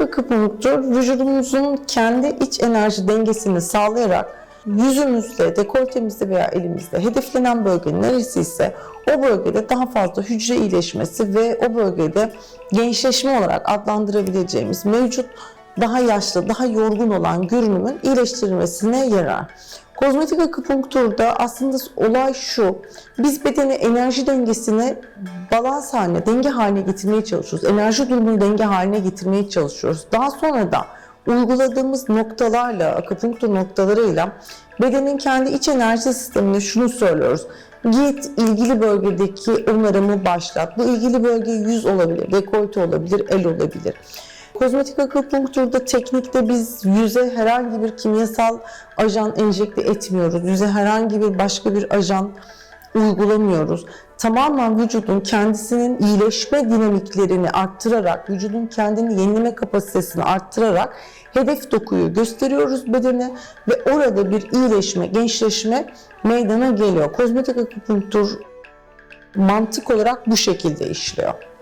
akupunktur vücudumuzun kendi iç enerji dengesini sağlayarak yüzümüzde, dekoltemizde veya elimizde hedeflenen bölge neresi ise o bölgede daha fazla hücre iyileşmesi ve o bölgede gençleşme olarak adlandırabileceğimiz mevcut daha yaşlı, daha yorgun olan görünümün iyileştirilmesine yarar. Kozmetik akupunkturda aslında olay şu, biz bedeni enerji dengesini balans haline, denge haline getirmeye çalışıyoruz. Enerji durumunu denge haline getirmeye çalışıyoruz. Daha sonra da uyguladığımız noktalarla, akupunktur noktalarıyla bedenin kendi iç enerji sistemine şunu söylüyoruz. Git ilgili bölgedeki onarımı başlat. Bu ilgili bölge yüz olabilir, dekolte olabilir, el olabilir. Kozmetik akupunkturda teknikte biz yüze herhangi bir kimyasal ajan enjekte etmiyoruz. Yüze herhangi bir başka bir ajan uygulamıyoruz. Tamamen vücudun kendisinin iyileşme dinamiklerini arttırarak, vücudun kendini yenileme kapasitesini arttırarak hedef dokuyu gösteriyoruz bedene ve orada bir iyileşme, gençleşme meydana geliyor. Kozmetik akupunktur mantık olarak bu şekilde işliyor.